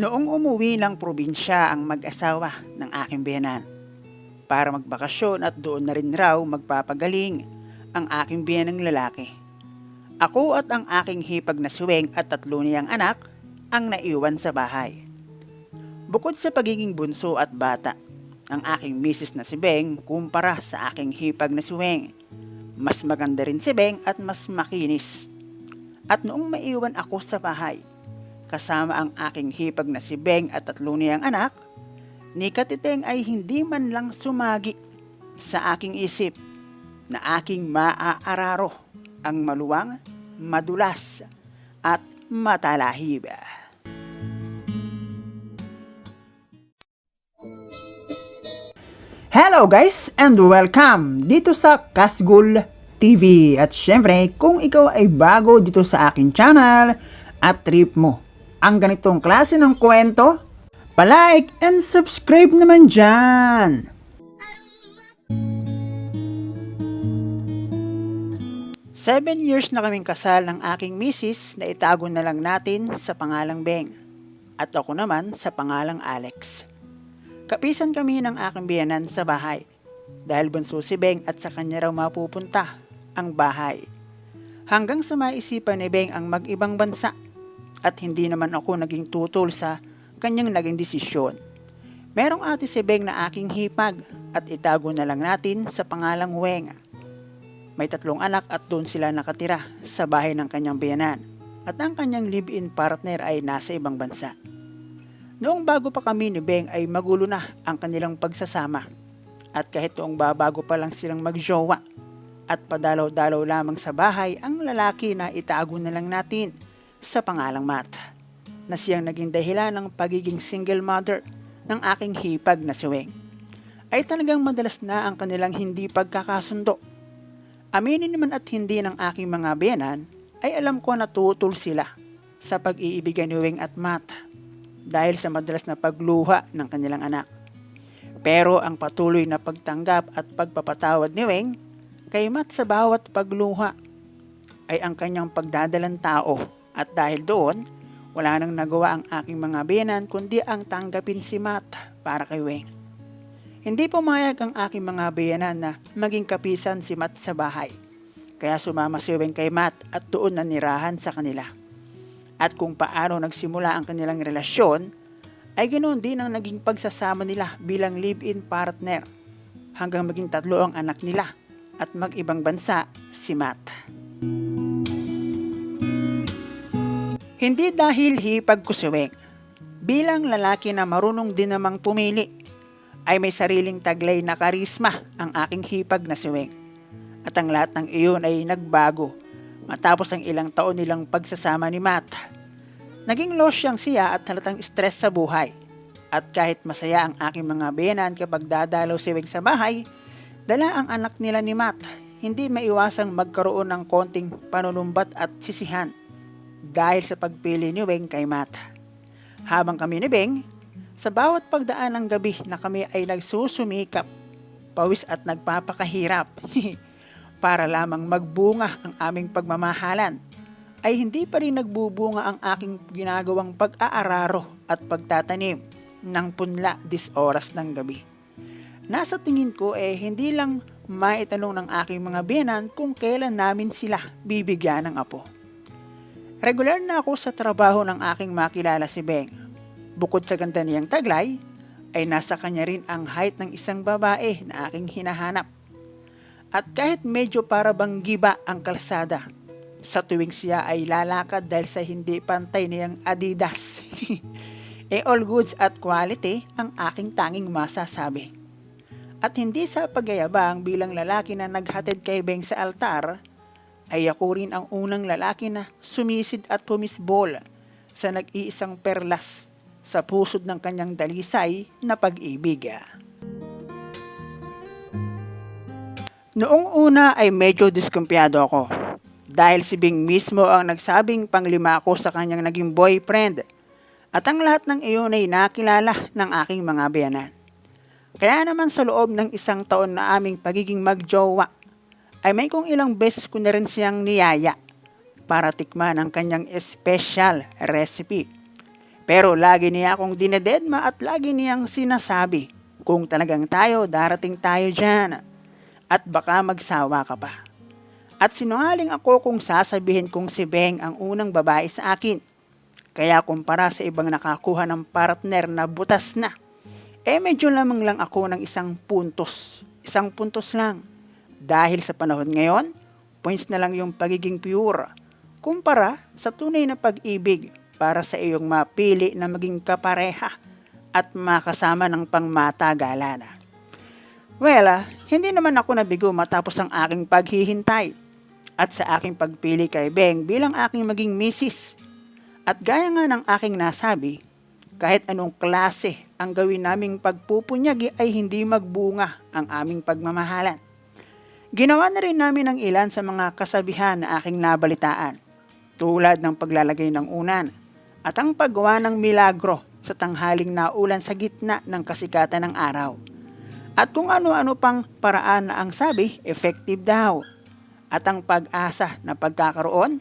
Noong umuwi ng probinsya ang mag-asawa ng aking biyanan para magbakasyon at doon na rin raw magpapagaling ang aking biyanang lalaki. Ako at ang aking hipag na suweng at tatlo niyang anak ang naiwan sa bahay. Bukod sa pagiging bunso at bata, ang aking misis na si Beng kumpara sa aking hipag na suweng. Mas maganda rin si Beng at mas makinis. At noong maiwan ako sa bahay, kasama ang aking hipag na si Beng at tatlo niyang anak, ni Katiteng ay hindi man lang sumagi sa aking isip na aking maaararo ang maluwang, madulas at matalahib. Hello guys and welcome dito sa Kasgul TV. At syempre, kung ikaw ay bago dito sa aking channel at trip mo ang ganitong klase ng kwento, palike and subscribe naman dyan. Seven years na kaming kasal ng aking misis na itago na lang natin sa pangalang Beng at ako naman sa pangalang Alex. Kapisan kami ng aking biyanan sa bahay dahil bunso si Beng at sa kanya raw mapupunta ang bahay. Hanggang sa maisipan ni Beng ang mag-ibang bansa at hindi naman ako naging tutol sa kanyang naging desisyon. Merong ate si Beng na aking hipag at itago na lang natin sa pangalang Weng. May tatlong anak at doon sila nakatira sa bahay ng kanyang biyanan at ang kanyang live-in partner ay nasa ibang bansa. Noong bago pa kami ni Beng ay magulo na ang kanilang pagsasama at kahit noong babago pa lang silang magjowa at padalaw-dalaw lamang sa bahay ang lalaki na itago na lang natin sa pangalang Matt na siyang naging dahilan ng pagiging single mother ng aking hipag na si Weng ay talagang madalas na ang kanilang hindi pagkakasundo. Aminin naman at hindi ng aking mga biyanan ay alam ko na tutol sila sa pag-iibigan ni Weng at Matt dahil sa madalas na pagluha ng kanilang anak. Pero ang patuloy na pagtanggap at pagpapatawad ni Weng kay Matt sa bawat pagluha ay ang kanyang pagdadalang tao at dahil doon, wala nang nagawa ang aking mga biyanan kundi ang tanggapin si Matt para kay Weng. Hindi pumayag ang aking mga biyanan na maging kapisan si Matt sa bahay. Kaya sumama si Weng kay Matt at doon nanirahan sa kanila. At kung paano nagsimula ang kanilang relasyon, ay ganoon din ang naging pagsasama nila bilang live-in partner hanggang maging tatlo ang anak nila at mag-ibang bansa si Matt. Hindi dahil hipag ko si Weng. Bilang lalaki na marunong din namang pumili, ay may sariling taglay na karisma ang aking hipag na si Weng. At ang lahat ng iyon ay nagbago matapos ang ilang taon nilang pagsasama ni Matt. Naging losyang siya at halatang stress sa buhay. At kahit masaya ang aking mga biyanan kapag dadalaw si Weng sa bahay, dala ang anak nila ni Matt, hindi maiwasang magkaroon ng konting panunumbat at sisihan dahil sa pagpili ni Weng kay Matt. Habang kami ni Beng, sa bawat pagdaan ng gabi na kami ay nagsusumikap, pawis at nagpapakahirap para lamang magbunga ang aming pagmamahalan, ay hindi pa rin nagbubunga ang aking ginagawang pag-aararo at pagtatanim ng punla dis oras ng gabi. Nasa tingin ko eh hindi lang maitanong ng aking mga biyanan kung kailan namin sila bibigyan ng apo. Regular na ako sa trabaho ng aking makilala si Beng. Bukod sa ganda niyang taglay, ay nasa kanya rin ang height ng isang babae na aking hinahanap. At kahit medyo para bang giba ang kalsada, sa tuwing siya ay lalakad dahil sa hindi pantay niyang Adidas. e all goods at quality ang aking tanging masasabi. At hindi sa pagyayabang bilang lalaki na naghatid kay Beng sa altar, ay ako rin ang unang lalaki na sumisid at pumisbol sa nag-iisang perlas sa pusod ng kanyang dalisay na pag-ibig. Noong una ay medyo diskumpiyado ako dahil si Bing mismo ang nagsabing panglima ako sa kanyang naging boyfriend at ang lahat ng iyon ay nakilala ng aking mga biyanan. Kaya naman sa loob ng isang taon na aming pagiging magjowa ay may kung ilang beses ko na rin siyang niyaya para tikman ang kanyang special recipe. Pero lagi niya akong dinededma at lagi niyang sinasabi kung talagang tayo, darating tayo dyan. At baka magsawa ka pa. At sinungaling ako kung sasabihin kong si Beng ang unang babae sa akin. Kaya kumpara sa ibang nakakuha ng partner na butas na, eh medyo lamang lang ako ng isang puntos. Isang puntos lang. Dahil sa panahon ngayon, points na lang yung pagiging pure. Kumpara sa tunay na pag-ibig para sa iyong mapili na maging kapareha at makasama ng pangmatagalan. Well, ah, hindi naman ako nabigo matapos ang aking paghihintay at sa aking pagpili kay Beng bilang aking maging misis. At gaya nga ng aking nasabi, kahit anong klase ang gawin naming pagpupunyagi ay hindi magbunga ang aming pagmamahalan. Ginawa na rin namin ang ilan sa mga kasabihan na aking nabalitaan, tulad ng paglalagay ng unan at ang paggawa ng milagro sa tanghaling naulan sa gitna ng kasikatan ng araw. At kung ano-ano pang paraan na ang sabi, effective daw at ang pag-asa na pagkakaroon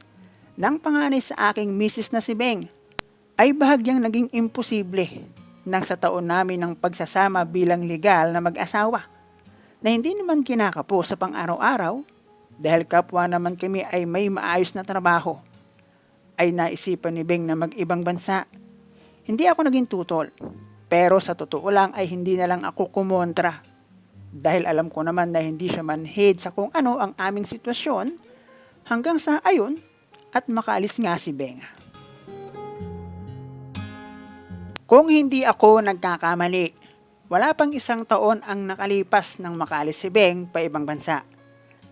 ng panganay sa aking misis na si Beng ay bahagyang naging imposible nang sa taon namin ng pagsasama bilang legal na mag-asawa na hindi naman kinakapo sa pang-araw-araw dahil kapwa naman kami ay may maayos na trabaho ay naisipan ni Beng na mag-ibang bansa. Hindi ako naging tutol pero sa totoo lang ay hindi na lang ako kumontra dahil alam ko naman na hindi siya manhid sa kung ano ang aming sitwasyon hanggang sa ayon at makaalis nga si Benga. Kung hindi ako nagkakamali, wala pang isang taon ang nakalipas nang makaalis si Beng pa ibang bansa.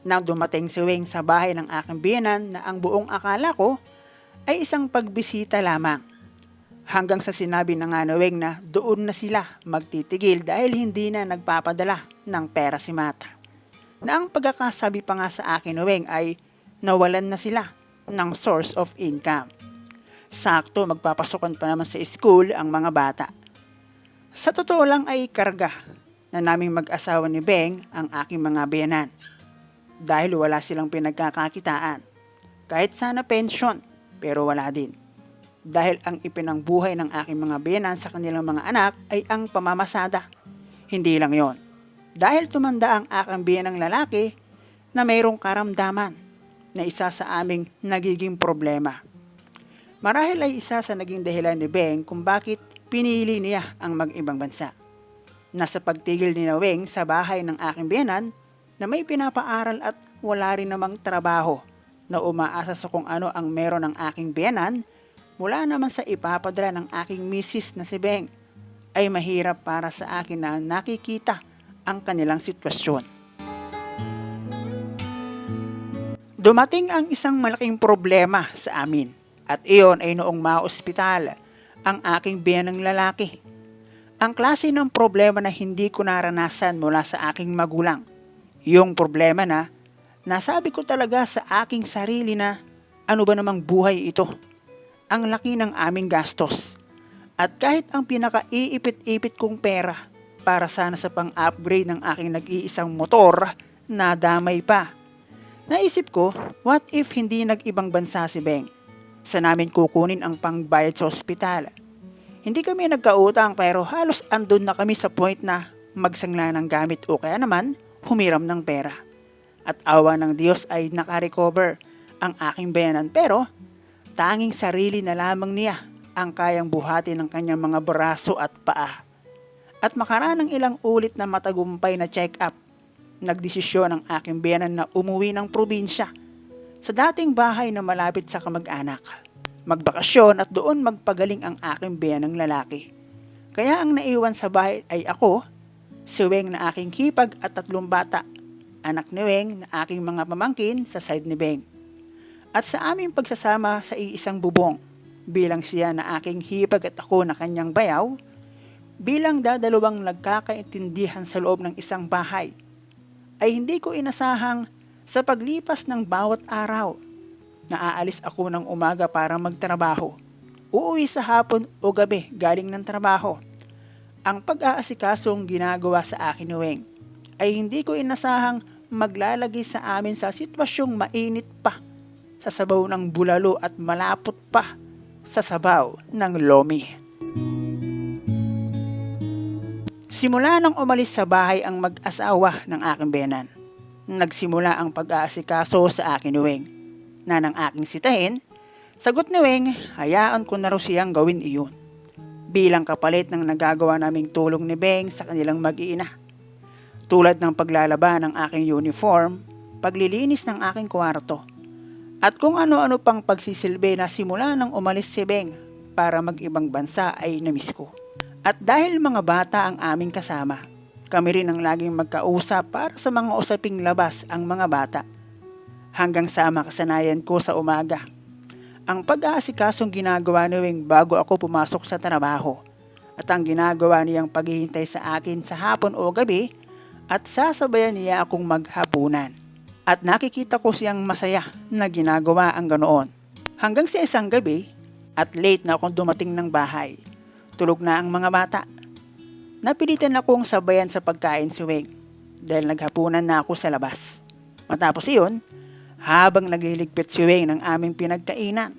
Nang dumating si Weng sa bahay ng aking biyanan na ang buong akala ko ay isang pagbisita lamang hanggang sa sinabi na nga ni Weng na doon na sila magtitigil dahil hindi na nagpapadala ng pera si Mata. Na ang pagkakasabi pa nga sa akin ni Weng ay nawalan na sila ng source of income. Sakto magpapasokan pa naman sa school ang mga bata. Sa totoo lang ay karga na naming mag-asawa ni Beng ang aking mga biyanan. Dahil wala silang pinagkakakitaan. Kahit sana pension, pero wala din dahil ang ipinangbuhay ng aking mga biyanan sa kanilang mga anak ay ang pamamasada. Hindi lang yon. Dahil tumanda ang aking biyanang lalaki na mayroong karamdaman na isa sa aming nagiging problema. Marahil ay isa sa naging dahilan ni Beng kung bakit pinili niya ang mag-ibang bansa. Nasa pagtigil ni Weng sa bahay ng aking biyanan na may pinapaaral at wala rin namang trabaho na umaasa sa kung ano ang meron ng aking biyanan Mula naman sa ipapadala ng aking misis na si Beng, ay mahirap para sa akin na nakikita ang kanilang sitwasyon. Dumating ang isang malaking problema sa amin at iyon ay noong maospital ang aking biyanang lalaki. Ang klase ng problema na hindi ko naranasan mula sa aking magulang. Yung problema na nasabi ko talaga sa aking sarili na ano ba namang buhay ito ang laki ng aming gastos. At kahit ang pinaka-iipit-ipit kong pera para sana sa pang-upgrade ng aking nag-iisang motor, nadamay pa. Naisip ko, what if hindi nag-ibang bansa si Beng? Sa namin kukunin ang pangbayad sa ospital. Hindi kami nagkautang pero halos andun na kami sa point na magsangla ng gamit o kaya naman humiram ng pera. At awa ng Diyos ay nakarecover ang aking bayanan pero Tanging sarili na lamang niya ang kayang buhati ng kanyang mga braso at paa. At makaraan ng ilang ulit na matagumpay na check-up, nagdesisyon ang aking biyanan na umuwi ng probinsya sa dating bahay na malapit sa kamag-anak. Magbakasyon at doon magpagaling ang aking biyanang lalaki. Kaya ang naiwan sa bahay ay ako, si Weng na aking hipag at tatlong bata, anak ni Weng na aking mga pamangkin sa side ni Beng at sa aming pagsasama sa iisang bubong bilang siya na aking hipag at ako na kanyang bayaw, bilang dadalawang nagkakaintindihan sa loob ng isang bahay, ay hindi ko inasahang sa paglipas ng bawat araw na aalis ako ng umaga para magtrabaho. Uuwi sa hapon o gabi galing ng trabaho. Ang pag-aasikasong ginagawa sa akin ni Weng ay hindi ko inasahang maglalagay sa amin sa sitwasyong mainit pa sa sabaw ng bulalo at malapot pa sa sabaw ng lomi. Simula nang umalis sa bahay ang mag-asawa ng aking benan. Nagsimula ang pag-aasikaso sa akin ni Weng. Na ng aking sitahin, sagot ni Weng, hayaan ko na raw siyang gawin iyon. Bilang kapalit ng nagagawa naming tulong ni Beng sa kanilang mag-iina. Tulad ng paglalaba ng aking uniform, paglilinis ng aking kwarto, at kung ano-ano pang pagsisilbi na simula nang umalis si Beng para mag-ibang bansa ay namiss ko. At dahil mga bata ang aming kasama, kami rin ang laging magkausap para sa mga usaping labas ang mga bata. Hanggang sa makasanayan ko sa umaga. Ang pag-aasikasong ginagawa ni Wing bago ako pumasok sa trabaho at ang ginagawa niyang paghihintay sa akin sa hapon o gabi at sasabayan niya akong maghapunan. At nakikita ko siyang masaya na ginagawa ang ganoon. Hanggang sa isang gabi at late na akong dumating ng bahay. Tulog na ang mga bata. Napilitan akong sabayan sa pagkain si Weng dahil naghapunan na ako sa labas. Matapos iyon, habang nagliligpit si Weng ng aming pinagkainan,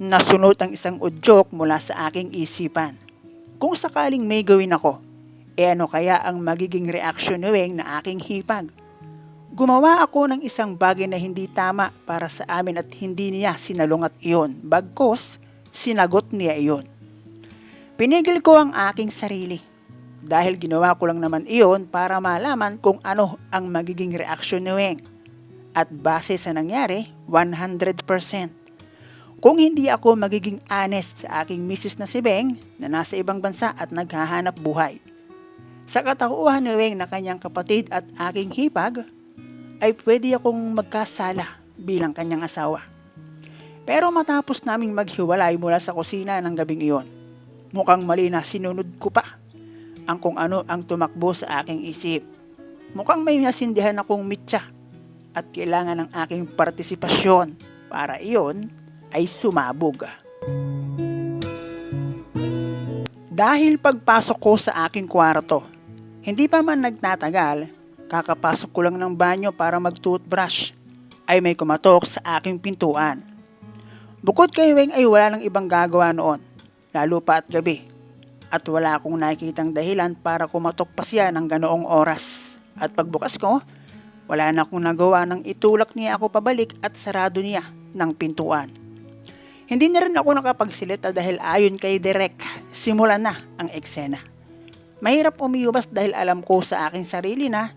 nasunod ang isang udyok mula sa aking isipan. Kung sakaling may gawin ako, e ano kaya ang magiging reaksyon ni Weng na aking hipag? Gumawa ako ng isang bagay na hindi tama para sa amin at hindi niya sinalungat iyon. Bagkos, sinagot niya iyon. Pinigil ko ang aking sarili dahil ginawa ko lang naman iyon para malaman kung ano ang magiging reaksyon ni Weng. At base sa nangyari, 100%. Kung hindi ako magiging honest sa aking misis na si Beng na nasa ibang bansa at naghahanap buhay. Sa katauhan ni Weng na kanyang kapatid at aking hipag, ay pwede akong magkasala bilang kanyang asawa. Pero matapos naming maghiwalay mula sa kusina ng gabing iyon, Mukhang mali na sinunod ko pa ang kung ano ang tumakbo sa aking isip. Mukhang may nasindihan akong mitya at kailangan ng aking partisipasyon para iyon ay sumabog. Dahil pagpasok ko sa aking kwarto, hindi pa man nagtatagal, kakapasok ko lang ng banyo para mag-toothbrush, ay may kumatok sa aking pintuan. Bukod kay Weng ay wala nang ibang gagawa noon lalo pa at gabi. At wala akong nakikitang dahilan para kumatok pa siya ng ganoong oras. At pagbukas ko, wala na akong nagawa nang itulak niya ako pabalik at sarado niya ng pintuan. Hindi na rin ako nakapagsilita dahil ayon kay Derek, simulan na ang eksena. Mahirap umiubas dahil alam ko sa aking sarili na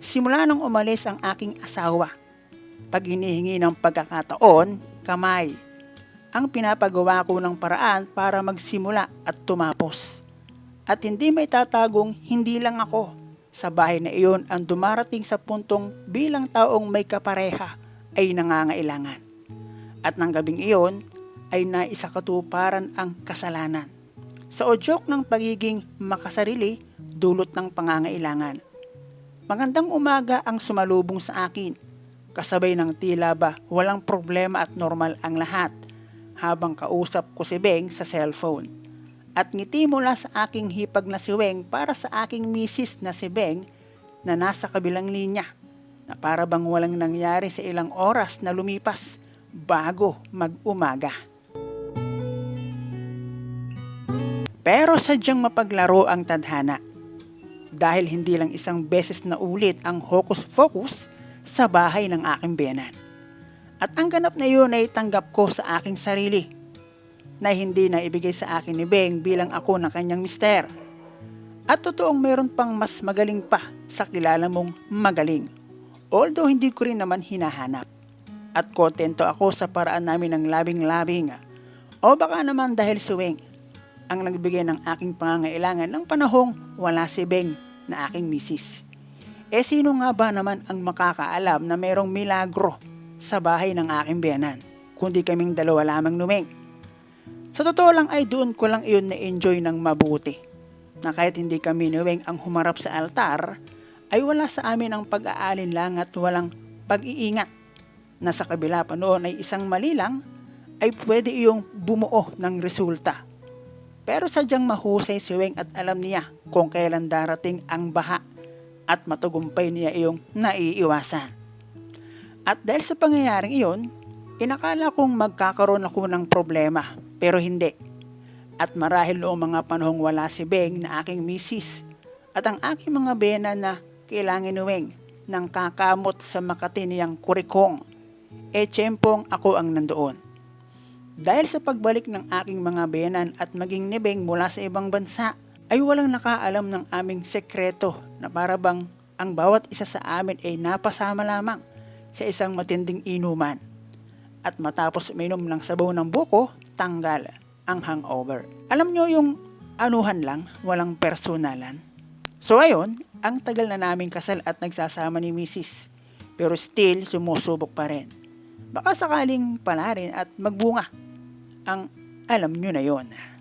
simula nang umalis ang aking asawa. Pag hinihingi ng pagkakataon, kamay, ang pinapagawa ko ng paraan para magsimula at tumapos. At hindi may tatagong hindi lang ako. Sa bahay na iyon ang dumarating sa puntong bilang taong may kapareha ay nangangailangan. At ng gabing iyon ay naisakatuparan ang kasalanan. Sa odyok ng pagiging makasarili, dulot ng pangangailangan. Magandang umaga ang sumalubong sa akin. Kasabay ng tila ba walang problema at normal ang lahat habang kausap ko si Beng sa cellphone. At ngiti mula sa aking hipag na si Weng para sa aking misis na si Beng na nasa kabilang linya na para bang walang nangyari sa ilang oras na lumipas bago mag-umaga. Pero sadyang mapaglaro ang tadhana dahil hindi lang isang beses na ulit ang hocus-focus sa bahay ng aking benan. At ang ganap na yun ay tanggap ko sa aking sarili na hindi na ibigay sa akin ni Beng bilang ako ng kanyang mister. At totoong mayroon pang mas magaling pa sa kilala mong magaling. Although hindi ko rin naman hinahanap. At kontento ako sa paraan namin ng labing-labing. O baka naman dahil si Weng ang nagbigay ng aking pangangailangan ng panahong wala si Beng na aking misis. Eh sino nga ba naman ang makakaalam na mayroong milagro sa bahay ng aking biyanan, kundi kaming dalawa lamang numeng. Sa totoo lang ay doon ko lang iyon na-enjoy ng mabuti. Na kahit hindi kami nuweng ang humarap sa altar, ay wala sa amin ang pag-aalin at walang pag-iingat. Na sa kabila pa noon ay isang mali lang, ay pwede iyong bumuo ng resulta. Pero sadyang mahusay si Weng at alam niya kung kailan darating ang baha at matugumpay niya iyong naiiwasan. At dahil sa pangyayaring iyon, inakala kong magkakaroon ako ng problema, pero hindi. At marahil noong mga panahong wala si Beng na aking misis at ang aking mga bena na kailangan nuwing ng kakamot sa makatiniyang kurikong, e tiyempong ako ang nandoon. Dahil sa pagbalik ng aking mga benan at maging ni Beng mula sa ibang bansa, ay walang nakaalam ng aming sekreto na parabang ang bawat isa sa amin ay napasama lamang sa isang matinding inuman. At matapos uminom ng sabaw ng buko, tanggal ang hangover. Alam nyo yung anuhan lang, walang personalan. So ayun, ang tagal na naming kasal at nagsasama ni Mrs. Pero still, sumusubok pa rin. Baka sakaling pala rin at magbunga. Ang alam nyo na yon.